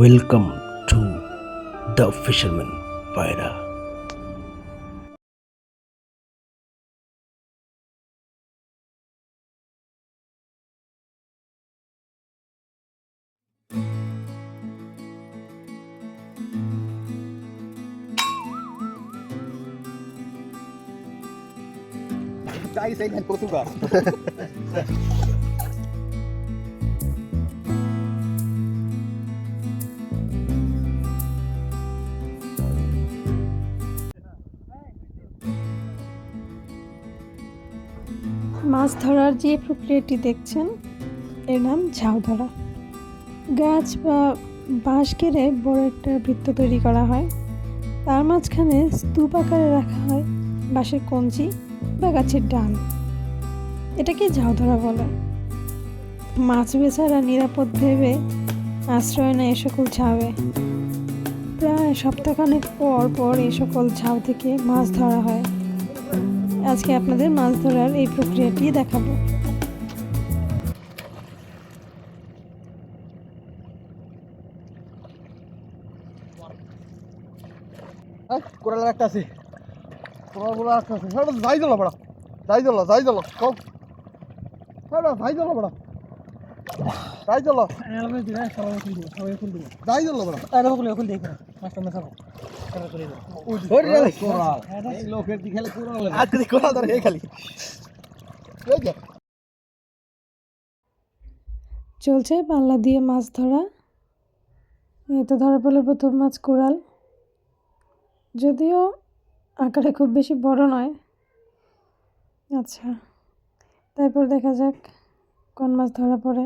Welcome to the fisherman Payra Dai sei nel Portugal. মাছ ধরার যে প্রক্রিয়াটি দেখছেন, এর নাম ঝাউ ধরা। গাছ বা বাঁশ কেড়ে বড় একটা বৃত্ত তৈরি করা হয়। তার মাঝখানে স্তূপ আকারে রাখা হয় বাঁশের কঞ্চি বা গাছের ডাল। এটাকে ঝাউ ধরা বলে। মাছ বেচারা নিরাপদ ভেবে আশ্রয় নেয় এ সকল ঝাউয়ে। প্রায় সপ্তাহখানেক পর পর এই সকল ঝাউ থেকে মাছ ধরা হয়। আজকে আপনাদের মাছ ধরার এই প্রক্রিয়াটি দেখাবো। একটা আছে। যাই দিল বড়া। যাই দিল যাই দিল কম যাই দিল বড়া। যাই দিল যাই দিল বড়া লোকের দিকে আজকে ধরে খালি। চলছে পাল্লা দিয়ে মাছ ধরা। এই তো ধরা পড়লে প্রথম মাছ কোরাল। যদিও আকারে খুব বেশি বড় নয়। আচ্ছা তারপর দেখা যাক কোন মাছ ধরা পড়ে।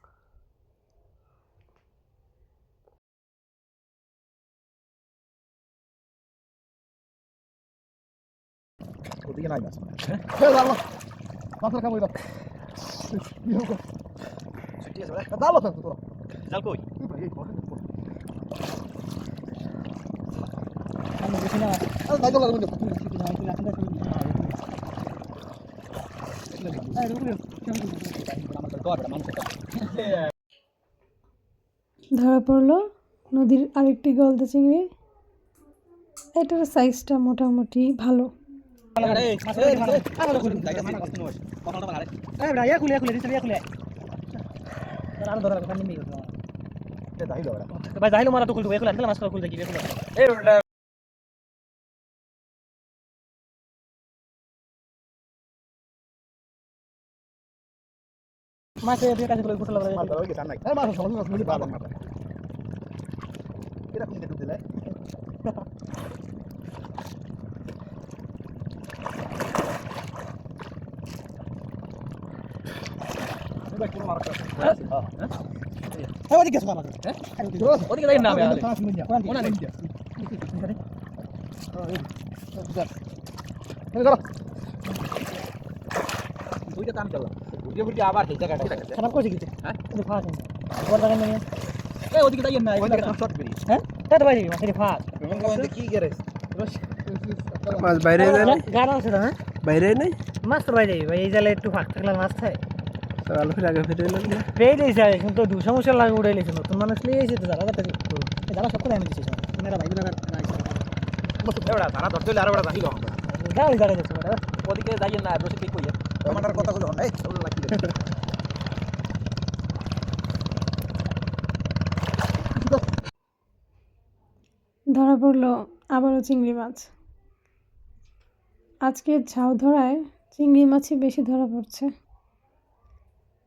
ওদিকে নাই মাছ মাছের খাব দাও দাও তো তোরা জাল কই আরে দাই দাও লাগবে ধরা পড়ল নদীর আরেকটি গলদা চিংড়ি। এটার সাইজটা মোটামুটি ভালো। মাছ দিয়ে কাছে করে কুটলা মাছ ধরা যে টান নাই মাছ সমাজ মাছ মুড়ি পাবো না এরকম দেখে দিলে ওদিকে যাই না আমি ওনা নেই দুইটা কাম করলাম বুঝে বুঝে আবার এই জায়গাটা খারাপ করেছে কিছু হ্যাঁ তুমি ফাঁস বড় জায়গা নেই এই ওদিকে যাই না হ্যাঁ তাতে বাইরে মাছের ফাঁস কি করে মাছ বাইরে যায় না গাড়া আছে না হ্যাঁ বাইরে নাই মাছ তো বাইরে ভাই এই জালে একটু ফাঁক থাকলে মাছ খায় আগে পেয়ে দিয়েছে দু সমস্যা লাগে উড়ে নতুন মানুষ নিয়ে তো সব করে ভাই ধরতে হলে আরও যাও ওদিকে না ঠিক কইয়া টমাটার এই লাগি ধরা পড়ল আবারও চিংড়ি মাছ। আজকে ঝাউ ধরায় চিংড়ি মাছই বেশি ধরা পড়ছে।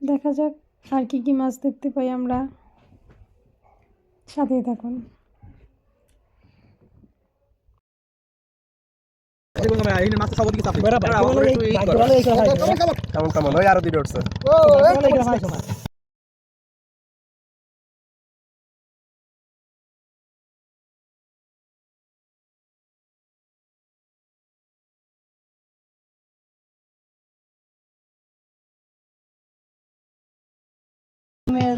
দেখা যাক আর কি কি মাছ দেখতে পাই আমরা। সাথেই থাকুন। কেমন কেমন? ওই আরও উঠছে হ্যাঁ।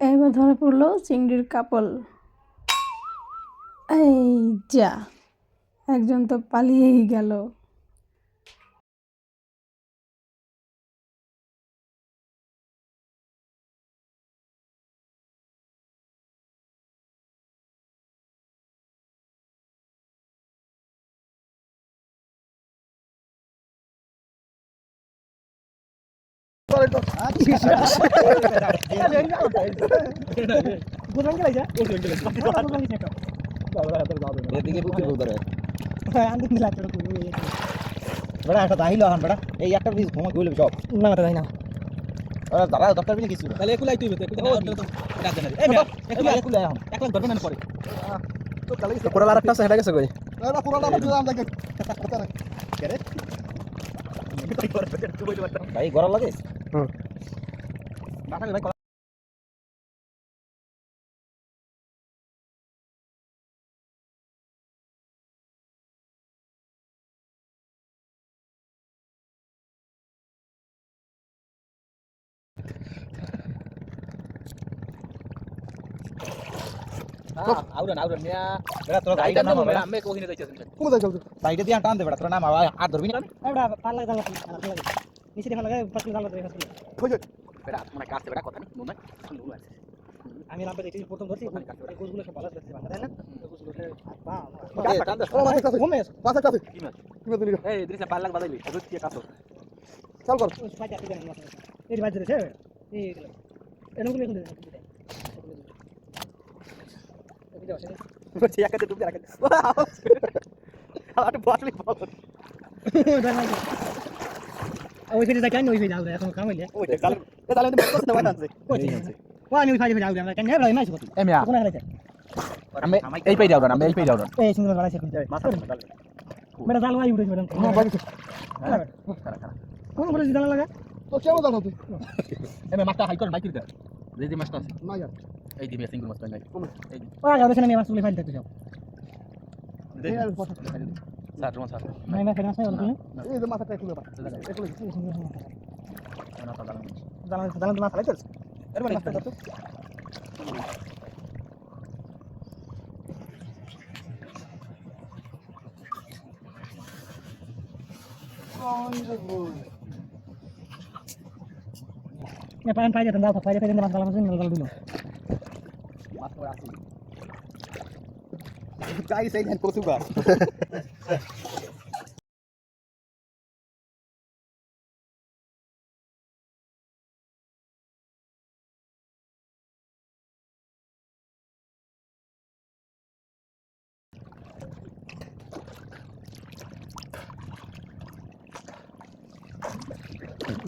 এবার ধরা পড়ল চিংড়ির কাপল। এই যা একজন তো পালিয়েই গেল। বড়া একটা দাহিলো আন বড়া। এই একটা পিস ঘুমা কইলে সব। না না দাই না। আরে দাঁড়া দরকার বিলে কিছু তাহলে একুলাই তুই বেতে একুলাই ডাক দেন এই একুলাই একুলাই না পরে। একটা আছে হেটা গেছে কই? ভাই গরম লাগে। ভাই মিয়া বেটা তোর গাড়িটা নাম বেটা আমি কোহিনে যাইতেছেন কোন যাই চলছে সাইডে দিয়ে টান দে বেটা নিচে দেখা লাগা বেটা মানে কাছে বেটা কথা নেই নুন নুন আছে। আমি রামপে দেখি প্রথম ধরছি এই গোছগুলো সব ভালো দেখতে পাচ্ছি তাই না? গোছগুলো বা এই টান দে ও মাথা ঘুমে মাথা কাছে কি মাছ? কি দিলি এই দৃশ্য পাল লাগ বাদাইলি এগুলো কি কাটো চাল কর। পাঁচ আটকে দেন এই বাজে রে এই এনগুলো এখন দেন বলছি একাতে টুপি রাখেন আর বসলি বল। ওই ফেজে যাই ওই ফেজে আউরে এখন কাম হইলে ওই তাহলে তাহলে তো বলছ না বাতাসে ও আমি ওই ফাজে ফেজে আউরে আমরা কেন? হেবড়া নাই সব এ মিয়া কোন হেলাইছে আমি এই পেই যাও না আমি এই পেই যাও না এই সিঙ্গল বাড়াইছে মাথা মেরা জাল ওই উড়ে ম্যাডাম না বাকি কোন করে জাল লাগা? তো কেমন দাঁড়াও তুই এ মে হাই করে বাইক দিতে যে মাছটা আছে। না ইয়ার এই দিবে সিঙ্গল মাছটা নাই এই ও যাও দেখেন আমি মাছ তুলে ফাইল দেখতে যাও এই আর কথা স্যার তোমার স্যার নাই না ফেরাস নাই ওগুলো এই যে মাথাটা খুলে পা একলে না তো দাঁড়ান জাল জাল মাছ ফাইল এর মানে মাছটা তো Ya, pakai aja tendang, pakai aja tendang masalah mesin kalau dulu. মাছ পড়ে আছে চাই সেই ধান কচু গা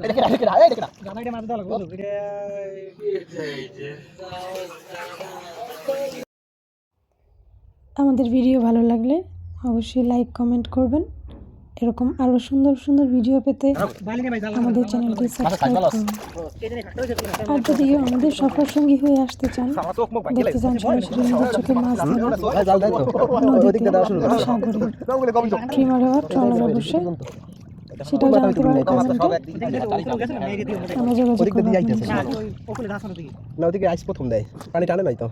এটা কেডা কেডা এই আমাদের ভিডিও ভালো লাগলে অবশ্যই লাইক কমেন্ট করবেন এরকম আরও সুন্দর সুন্দর ভিডিও পেতে. আমাদের চ্যানেলটি সাবস্ক্রাইব করুন. আর যদি আমাদের সফর সঙ্গী হয়ে আসতে চান দেখতে চান সরাসরি নিজের চোখে মাছ ধরা যাও যাই তো ওদিকে দেওয়া শুরু করো। সাগরে ট্রিমারে বা ট্রলারে বসে সেটাও জানাতে আছে আমরা যোগাযোগ করব না তুই না ওদিকে আইস প্রথম দেয় পানি টানে নাই তো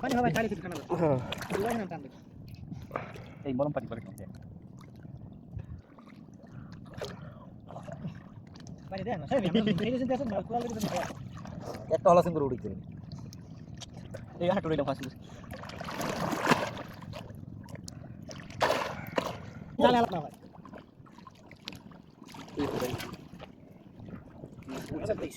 পানি হবে চালিয়ে দিতে কানা হ্যাঁ দুলাই না টানবে এই মরম পানি করে পানি দেন না সেই এই যে দেন না কুলা লাগে দেন একটা হলা সিং করে উড়িতে এই হাঁটু রেলা ফাঁসি জালে আলাপ না হয় আচ্ছা প্লিজ